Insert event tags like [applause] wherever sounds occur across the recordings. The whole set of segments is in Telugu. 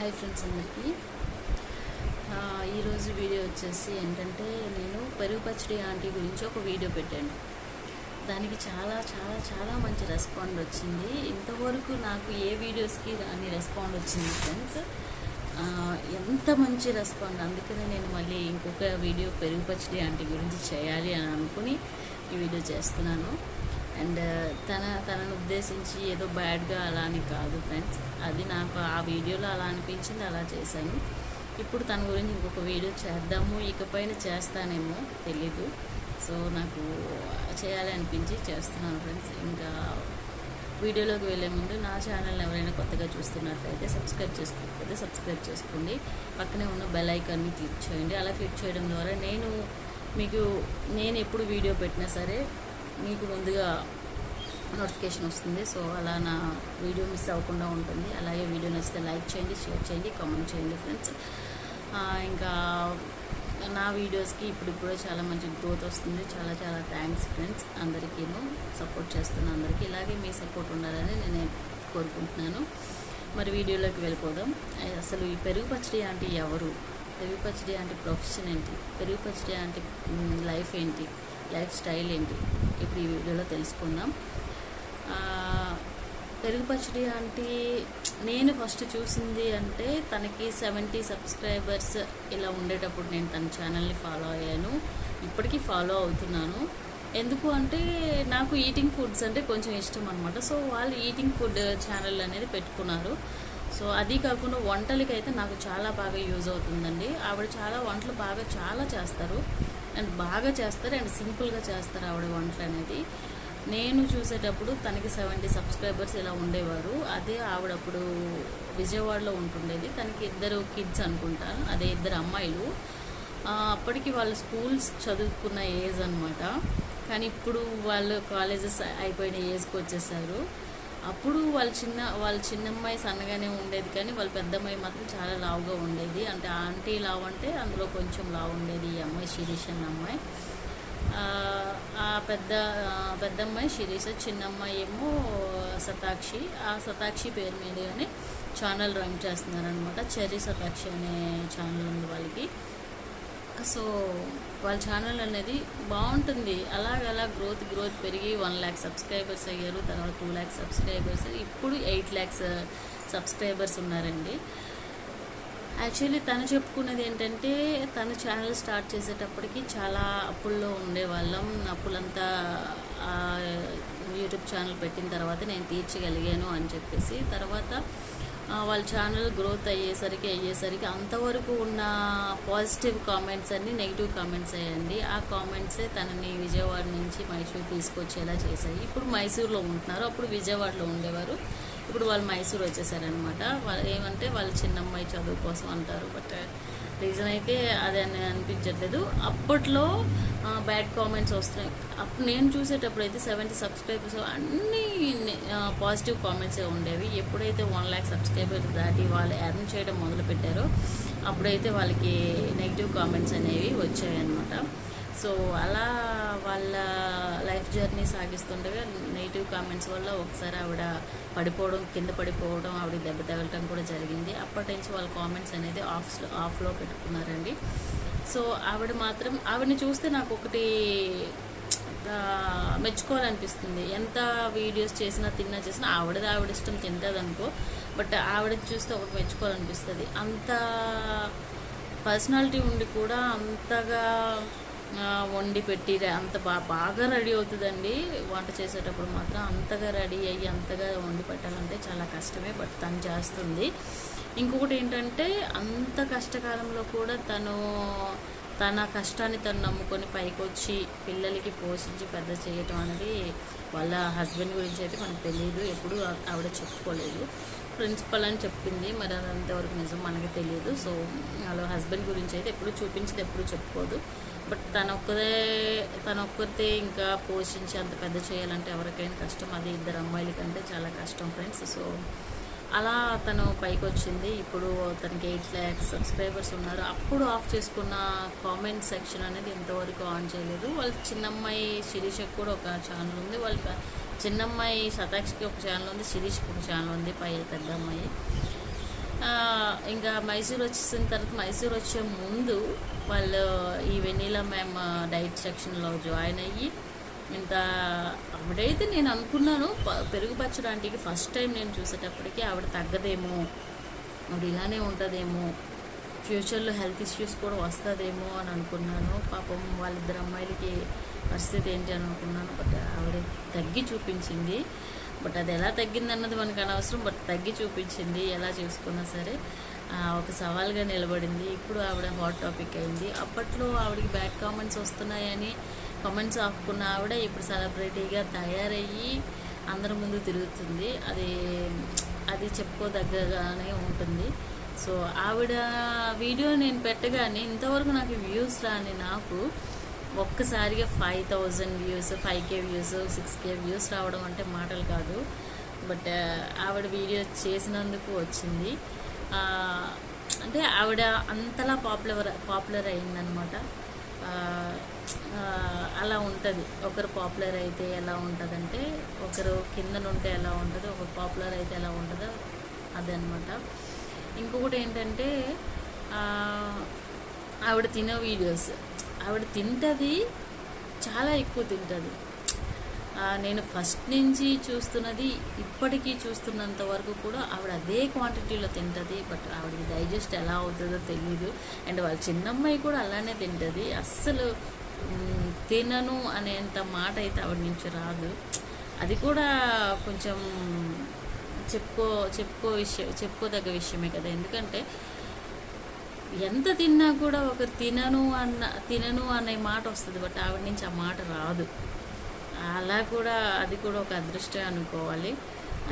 హాయ్ ఫ్రెండ్స్ అందరికీ. ఈరోజు వీడియో వచ్చేసి ఏంటంటే నేను పెరుగు పచ్చడి ఆంటీ గురించి ఒక వీడియో పెట్టాను. దానికి చాలా చాలా చాలా మంచి రెస్పాండ్ వచ్చింది. ఇంతవరకు నాకు ఏ వీడియోస్కి రాని రెస్పాండ్ వచ్చింది ఫ్రెండ్స్. ఎంత మంచి రెస్పాండ్. అందుకనే నేను మళ్ళీ ఇంకొక వీడియో పెరుగు పచ్చడి ఆంటీ గురించి చేయాలి అని అనుకుని ఈ వీడియో చేస్తున్నాను. అండ్ తన తనను ఉద్దేశించి ఏదో బ్యాడ్గా అలా అని కాదు ఫ్రెండ్స్. అది నాకు ఆ వీడియోలో అలా అనిపించింది అలా చేశాను. ఇప్పుడు తన గురించి ఇంకొక వీడియో చేద్దాము ఇకపైన చేస్తానేమో తెలీదు. సో నాకు చేయాలి అనిపించి చేస్తున్నాను ఫ్రెండ్స్. ఇంకా వీడియోలోకి వెళ్ళే ముందు నా ఛానల్ ఎవరైనా కొత్తగా చూస్తున్నట్లయితే సబ్స్క్రైబ్ చేసుకోకపోతే సబ్స్క్రైబ్ చేసుకోండి. పక్కనే ఉన్న బెల్ ఐకాన్ని క్లిక్ చేయండి. అలా క్లిక్ చేయడం ద్వారా నేను మీకు నేను ఎప్పుడు వీడియో పెట్టినా సరే మీకు ముందుగా నోటిఫికేషన్ వస్తుంది. సో అలా నా వీడియో మిస్ అవ్వకుండా ఉంటుంది. అలాగే వీడియో నచ్చితే లైక్ చేయండి షేర్ చేయండి కామెంట్ చేయండి ఫ్రెండ్స్. ఇంకా నా వీడియోస్కి ఇప్పుడు కూడా చాలా మంచి గ్రోత్ వస్తుంది. చాలా చాలా థ్యాంక్స్ ఫ్రెండ్స్ అందరికీను. సపోర్ట్ చేస్తున్న అందరికీ. ఇలాగే మీ సపోర్ట్ ఉండాలని నేను కోరుకుంటున్నాను. మరి వీడియోలోకి వెళ్ళిపోదాం. అసలు ఈ పెరుగు పచ్చడి అంటే ఎవరు? పెరుగు పచ్చడి అంటే ప్రొఫెషన్ ఏంటి? పెరుగు పచ్చడి అంటే లైఫ్ ఏంటి? లైఫ్ స్టైల్ ఏంటి? ఇప్పుడు ఈ వీడియోలో తెలుసుకుందాం. పెరుగు పచ్చడి అంటే నేను ఫస్ట్ చూసింది అంటే తనకి సెవెంటీ సబ్స్క్రైబర్స్ ఇలా ఉండేటప్పుడు నేను తన ఛానల్ని ఫాలో అయ్యాను. ఇప్పటికీ ఫాలో అవుతున్నాను. ఎందుకు అంటే నాకు ఈటింగ్ ఫుడ్స్ అంటే కొంచెం ఇష్టం అనమాట సో వాళ్ళు ఈటింగ్ ఫుడ్ ఛానల్ అనేది పెట్టుకున్నారు. సో అది కాకుండా వంటలకి అయితే నాకు చాలా బాగా యూజ్ అవుతుందండి. ఆవిడ చాలా వంటలు బాగా చాలా చేస్తారు. అండ్ బాగా చేస్తారు అండ్ సింపుల్గా చేస్తారు ఆవిడ వంటలు అనేది. నేను చూసేటప్పుడు తనకి సెవెంటీ సబ్స్క్రైబర్స్ ఇలా ఉండేవారు. అదే ఆవిడప్పుడు విజయవాడలో ఉంటుండేది. తనకి ఇద్దరు కిడ్స్ అనుకుంటాను అదే ఇద్దరు అమ్మాయిలు. అప్పటికి వాళ్ళు స్కూల్స్ చదువుకున్న ఏజ్ అనమాట కానీ ఇప్పుడు వాళ్ళు కాలేజెస్ అయిపోయిన ఏజ్కి వచ్చేసారు. అప్పుడు వాళ్ళ చిన్న వాళ్ళ చిన్నమ్మాయి సన్నగానే ఉండేది కానీ వాళ్ళ పెద్దమ్మాయి మాత్రం చాలా లావుగా ఉండేది. అంటే ఆంటీ లావు అంటే అందులో కొంచెం లావు ఉండేది ఈ అమ్మాయి శిరీష్ అన్న అమ్మాయి. ఆ, పెద్ద పెద్దమ్మాయి శిరీష చిన్నమ్మాయి ఏమో సతాక్షి. ఆ సతాక్షి పేరు మీదనే ఛానల్ రన్ చేస్తున్నారనమాట చెర్రీ సతాక్షి అనే ఛానల్ ఉంది వాళ్ళకి. సో వాళ్ళ ఛానల్ అనేది బాగుంటుంది. అలాగలా గ్రోత్ గ్రోత్ పెరిగి వన్ ల్యాక్ సబ్స్క్రైబర్స్ అయ్యారు. తర్వాత టూ ల్యాక్స్ సబ్స్క్రైబర్స్ ఇప్పుడు ఎయిట్ ల్యాక్స్ సబ్స్క్రైబర్స్ ఉన్నారండి. యాక్చువల్లీ తను చెప్పుకున్నది ఏంటంటే తన ఛానల్ స్టార్ట్ చేసేటప్పటికి చాలా అప్పుల్లో ఉండేవాళ్ళం. అప్పులంతా యూట్యూబ్ ఛానల్ పెట్టిన తర్వాత నేను తీర్చగలిగాను అని చెప్పేసి. తర్వాత వాళ్ళ ఛానల్ గ్రోత్ అయ్యేసరికి అయ్యేసరికి అంతవరకు ఉన్న పాజిటివ్ కామెంట్స్ అన్నీ నెగిటివ్ కామెంట్స్ అయ్యండి ఆ కామెంట్సే తనని విజయవాడ నుంచి మైసూర్ తీసుకొచ్చేలా చేశాయి. ఇప్పుడు మైసూర్లో ఉంటున్నారు. అప్పుడు విజయవాడలో ఉండేవారు. ఇప్పుడు వాళ్ళు మైసూర్ వచ్చేసారనమాట వాళ్ళు ఏమంటే వాళ్ళ చిన్నమ్మాయి చదువు కోసం అంటారు. బట్ రీజన్ అయితే అది అని అనిపించట్లేదు. అప్పట్లో బ్యాడ్ కామెంట్స్ వస్తున్నాయి. అప్పుడు నేను చూసేటప్పుడు అయితే సెవెంటీ సబ్స్క్రైబర్స్ అన్నీ పాజిటివ్ కామెంట్సే ఉండేవి. ఎప్పుడైతే వన్ ల్యాక్ సబ్స్క్రైబర్స్ దాటి వాళ్ళు ఎర్న్ చేయడం మొదలు పెట్టారో అప్పుడైతే వాళ్ళకి నెగిటివ్ కామెంట్స్ అనేవి వచ్చాయన్నమాట. సో అలా వాళ్ళ లైఫ్ జర్నీ సాగిస్తుండగా నెగిటివ్ కామెంట్స్ వల్ల ఒకసారి ఆవిడ పడిపోవడం కింద పడిపోవడం ఆవిడ దెబ్బ తగలటం కూడా జరిగింది. అప్పటి నుంచి వాళ్ళ కామెంట్స్ అనేది ఆఫ్ ఆఫ్లో పెట్టుకున్నారండి. సో ఆవిడ మాత్రం ఆవిడని చూస్తే నాకు ఒకటి మెచ్చుకోవాలనిపిస్తుంది. ఎంత వీడియోస్ చేసినా తిన్నా చేసినా ఆవిడది ఆవిడ ఇష్టం తింటుంది అనుకో బట్ ఆవిడని చూస్తే ఒకటి మెచ్చుకోవాలనిపిస్తుంది. అంత పర్సనాలిటీ ఉండి కూడా అంతగా వండి పెట్టి అంత బాగా బాగా రెడీ అవుతుందండి. వంట చేసేటప్పుడు మాత్రం అంతగా రెడీ అయ్యి అంతగా వండి పెట్టాలంటే చాలా కష్టమే బట్ తను చేస్తుంది. ఇంకొకటి ఏంటంటే అంత కష్టకాలంలో కూడా తను తన కష్టాన్ని తను నమ్ముకొని పైకి వచ్చి పిల్లలకి పోషించి పెద్ద చేయటం అనేది వాళ్ళ హస్బెండ్ గురించి అయితే మనకు తెలియదు ఎప్పుడు ఆవిడ చెప్పుకోలేదు. ప్రిన్సిపల్ అని చెప్పింది మరి అది అంతవరకు నిజం మనకి తెలియదు. సో వాళ్ళ హస్బెండ్ గురించి అయితే ఎప్పుడు చూపించింది ఎప్పుడు చెప్పుకోదు. బట్ తన ఒక్కదే తన ఒక్కతే ఇంకా పోషించి అంత పెద్ద చేయాలంటే ఎవరికైనా కష్టం. అది ఇద్దరు అమ్మాయిల కంటే చాలా కష్టం ఫ్రెండ్స్ సో అలా తను పైకి వచ్చింది. ఇప్పుడు తనకి ఎయిట్ ల్యాక్స్ సబ్స్క్రైబర్స్ ఉన్నారు. అప్పుడు ఆఫ్ చేసుకున్న కామెంట్ సెక్షన్ అనేది ఇంతవరకు ఆన్ చేయలేదు. వాళ్ళ చిన్నమ్మాయి శిరీషకు కూడా ఒక ఛానల్ ఉంది. వాళ్ళ చిన్నమ్మాయి శతాక్షికి ఒక ఛానల్ ఉంది శిరీష్కి ఒక ఛానల్ ఉంది పై పెద్ద అమ్మాయి ఇంకా మైసూర్ వచ్చేసిన తర్వాత మైసూర్ వచ్చే ముందు వాళ్ళు ఈ వెనీలా మ్యామ్ డైట్ సెక్షన్లో జాయిన్ అయ్యి ఇంత ఆవిడైతే నేను అనుకున్నాను పెరుగు పచ్చడానికి ఫస్ట్ టైం నేను చూసేటప్పటికి ఆవిడ తగ్గదేమో ఆవిడ ఇలానే ఉంటుందేమో ఫ్యూచర్లో హెల్త్ ఇష్యూస్ కూడా వస్తుందేమో అని అనుకున్నాను. పాపం వాళ్ళిద్దరు అమ్మాయిలకి పరిస్థితి ఏంటి అని అనుకున్నాను. బట్ ఆవిడ తగ్గి చూపించింది. బట్ అది ఎలా తగ్గింది అన్నది మనకు అనవసరం. బట్ తగ్గి చూపించింది. ఎలా చూసుకున్నా సరే ఒక సవాల్గా నిలబడింది. ఇప్పుడు ఆవిడ హాట్ టాపిక్ అయింది. అప్పట్లో ఆవిడకి బ్యాడ్ కామెంట్స్ వస్తున్నాయని కామెంట్స్ ఆపుకున్న ఆవిడ ఇప్పుడు సెలబ్రిటీగా తయారయ్యి అందరి ముందు తిరుగుతుంది. అది అది చెప్పుకోదగ్గగానే ఉంటుంది. సో ఆవిడ వీడియో నేను పెట్టగానే ఇంతవరకు నాకు వ్యూస్ రాని నాకు ఒక్కసారిగా five thousand views five K views six K views రావడం అంటే మాటలు కాదు. బట్ uh, ఆవిడ వీడియో చేసినందుకు వచ్చింది. Uh, అంటే ఆవిడ అంతలా పాపులర్ పాపులర్ అయిందనమాట అలా ఉంటుంది. ఒకరు పాపులర్ అయితే ఎలా ఉంటుందంటే ఒకరు కిందన ఉంటే ఎలా ఉంటుందో ఒకరు పాపులర్ అయితే ఎలా ఉంటుందో అదనమాట ఇంకొకటి ఏంటంటే ఆవిడ తినే వీడియోస్. ఆవిడ తింటుంది చాలా ఎక్కువ తింటుంది. నేను ఫస్ట్ నుంచి చూస్తున్నది ఇప్పటికీ చూస్తున్నంత వరకు కూడా ఆవిడ అదే క్వాంటిటీలో తింటుంది బట్ ఆవిడకి డైజెస్ట్ ఎలా అవుతుందో తెలియదు అండ్ వాళ్ళ చిన్నమ్మాయి కూడా అలానే తింటుంది. అస్సలు తినను అనేంత మాట అయితే ఆవిడ నుంచి రాదు. అది కూడా కొంచెం చెప్పుకో చెప్పుకో విషయం చెప్పుకోదగ్గ విషయమే కదా. ఎందుకంటే ఎంత తిన్నా కూడా ఒకరు తినను అన్న తినను అనే మాట వస్తుంది బట్ ఆవిడ నుంచి ఆ మాట రాదు. అలా కూడా అది కూడా ఒక అదృష్టం అనుకోవాలి.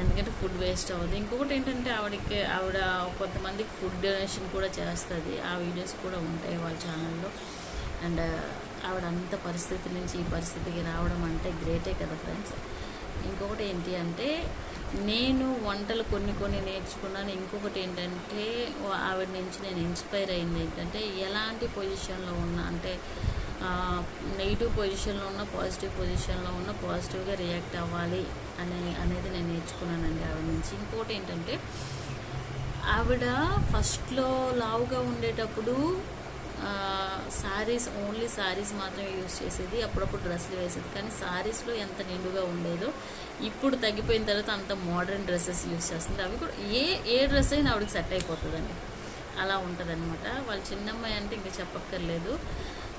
ఎందుకంటే ఫుడ్ వేస్ట్ అవ్వదు. ఇంకొకటి ఏంటంటే ఆవిడకి ఆవిడ కొంతమందికి ఫుడ్ డొనేషన్ కూడా చేస్తుంది. ఆ వీడియోస్ కూడా ఉంటాయి వాళ్ళ ఛానల్లో. అండ్ ఆవిడ అంత పరిస్థితి నుంచి ఈ పరిస్థితికి రావడం అంటే గ్రేటే కదా ఫ్రెండ్స్. ఇంకొకటి ఏంటి అంటే నేను వంటలు కొన్ని కొన్ని నేర్చుకున్నాను. ఇంకొకటి ఏంటంటే ఆవిడ నుంచి నేను ఇన్స్పైర్ అయింది ఏంటంటే ఎలాంటి పొజిషన్లో ఉన్నా అంటే నెగిటివ్ పొజిషన్లో ఉన్న పాజిటివ్ పొజిషన్లో ఉన్న పాజిటివ్గా రియాక్ట్ అవ్వాలి అనే అనేది నేను నేర్చుకున్నానండి ఆవిడ నుంచి. ఇంకోటి ఏంటంటే ఆవిడ ఫస్ట్లో లావుగా ఉండేటప్పుడు శారీస్ ఓన్లీ శారీస్ మాత్రమే యూజ్ చేసేది. అప్పుడప్పుడు డ్రెస్సులు వేసేది. కానీ శారీస్లో ఎంత నిండుగా ఉండేదో ఇప్పుడు తగ్గిపోయిన తర్వాత అంత మోడర్న్ డ్రెస్సెస్ యూజ్ చేస్తుంది. అవి కూడా ఏ ఏ డ్రెస్ అయినా ఆవిడకి సెట్ అయిపోతుందండి. అలా ఉంటుంది అనమాట వాళ్ళ చిన్నమ్మాయి అంటే ఇంకా చెప్పక్కర్లేదు.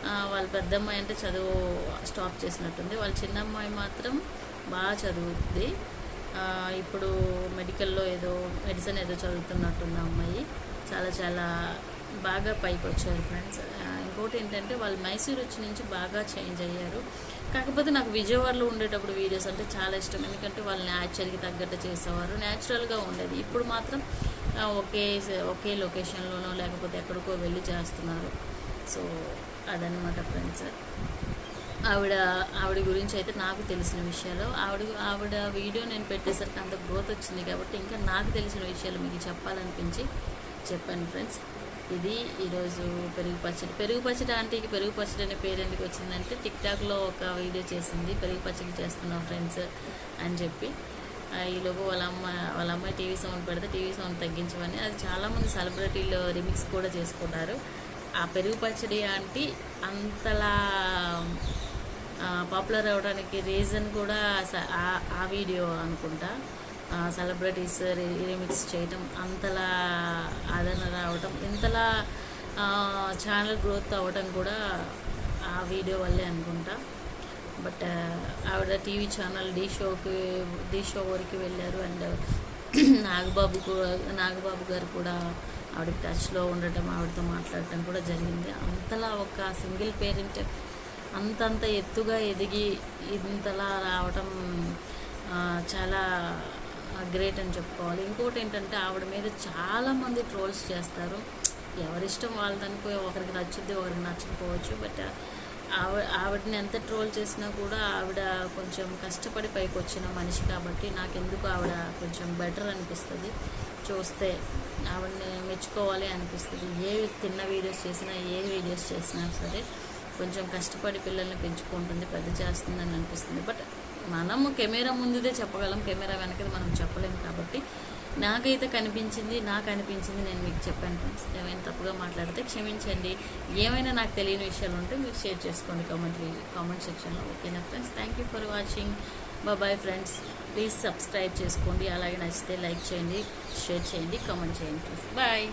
ఆ, వాళ్ళ పెద్దమ్మాయి అంటే చదువు స్టాప్ చేసినట్టుంది. వాళ్ళ చిన్నమ్మాయి మాత్రం బాగా చదువుద్ది. ఇప్పుడు మెడికల్లో ఏదో మెడిసిన్ ఏదో చదువుతున్నట్టుంది అమ్మాయి. చాలా చాలా బాగా పైకి వచ్చారు ఫ్రెండ్స్ ఇంకోటి ఏంటంటే వాళ్ళు మైసూర్ వచ్చి నుంచి బాగా చేంజ్ అయ్యారు. కాకపోతే నాకు విజయవాడలో ఉండేటప్పుడు వీడియోస్ అంటే చాలా ఇష్టం. ఎందుకంటే వాళ్ళు న్యాచురల్కి తగ్గట్టు చేసేవారు. న్యాచురల్గా ఉండేది. ఇప్పుడు మాత్రం ఒకే ఒకే లొకేషన్లోనో లేకపోతే ఎక్కడికో వెళ్ళి చేస్తున్నారు. సో అదనమాట ఫ్రెండ్స్ ఆవిడ ఆవిడ గురించి అయితే నాకు తెలిసిన విషయాలు. ఆవిడ ఆవిడ వీడియో నేను పెట్టేసరికి అంత గ్రోత్ వచ్చింది కాబట్టి ఇంకా నాకు తెలిసిన విషయాలు మీకు చెప్పాలనిపించి చెప్పాను ఫ్రెండ్స్ ఇది ఈరోజు పెరుగు పచ్చడి. పెరుగు పచ్చడి ఆంటీకి పెరుగు పచ్చడి అనే పేరు ఎందుకు వచ్చిందంటే టిక్ టాక్లో ఒక వీడియో చేసింది పెరుగు పచ్చడి చేస్తున్నాం ఫ్రెండ్స్ అని చెప్పి. ఈలోపు వాళ్ళ అమ్మ వాళ్ళ అమ్మాయి టీవీ సౌండ్ పెడితే టీవీ సౌండ్ తగ్గించమని. అది చాలామంది సెలబ్రిటీలు రిమిక్స్ కూడా చేసుకున్నారు ఆ పెరుగు పచ్చడి ఆంటీ అంతలా పాపులర్ అవ్వడానికి రీజన్ కూడా స- ఆ వీడియో అనుకుంటా. సెలబ్రిటీస్ రీమిక్స్ చేయటం అంతలా ఆదరణ రావటం ఇంతలా ఛానల్ గ్రోత్ అవ్వటం కూడా ఆ వీడియో వల్లే అనుకుంటా. బట్ ఆవిడ టీవీ ఛానల్ డీ షోకి డీ షో వరకు వెళ్ళారు అండ్ [clears throat] నాగబాబు నాగబాబు గారు కూడా ఆవిడకి టచ్లో ఉండటం ఆవిడతో మాట్లాడటం కూడా జరిగింది. అంతలా ఒక సింగిల్ పేరెంట్ అంతంత ఎత్తుగా ఎదిగి ఇంతలా రావటం చాలా గ్రేట్ అని చెప్పుకోవాలి. ఇంకోటి ఏంటంటే ఆవిడ మీద చాలామంది ట్రోల్స్ చేస్తారు. ఎవరిష్టం వాళ్ళదనుకో ఒకరికి నచ్చుద్ది ఒకరికి నచ్చకపోవచ్చు. బట్ ఆవిడ ఆవిడని ఎంత ట్రోల్ చేసినా కూడా ఆవిడ కొంచెం కష్టపడి పైకి వచ్చిన మనిషి కాబట్టి నాకు ఎందుకు ఆవిడ కొంచెం బెటర్ అనిపిస్తుంది. చూస్తే ఆవిడని మెచ్చుకోవాలి అనిపిస్తుంది. ఏ తిన్న వీడియోస్ చేసినా ఏ వీడియోస్ చేసినా సరే కొంచెం కష్టపడి పిల్లల్ని పెంచుకుంటుంది పెద్ద చేస్తుందని అనిపిస్తుంది. బట్ మనము కెమెరా ముందుదే చెప్పగలం. కెమెరా వెనకది మనం చెప్పలేం కాబట్టి నాకైతే కనిపించింది నాకు అనిపించింది నేను మీకు చెప్పాను ఫ్రెండ్స్ ఏమైనా తప్పుగా మాట్లాడితే క్షమించండి. ఏమైనా నాకు తెలియని విషయాలు ఉంటే మీరు షేర్ చేసుకోండి కామెంట్ కామెంట్ సెక్షన్లో ఓకేనా friends thank you for watching bye friends please subscribe చేసుకోండి. అలాగే నచ్చితే లైక్ చేయండి షేర్ చేయండి కామెంట్ చేయండి ఫ్రెండ్స్ బాయ్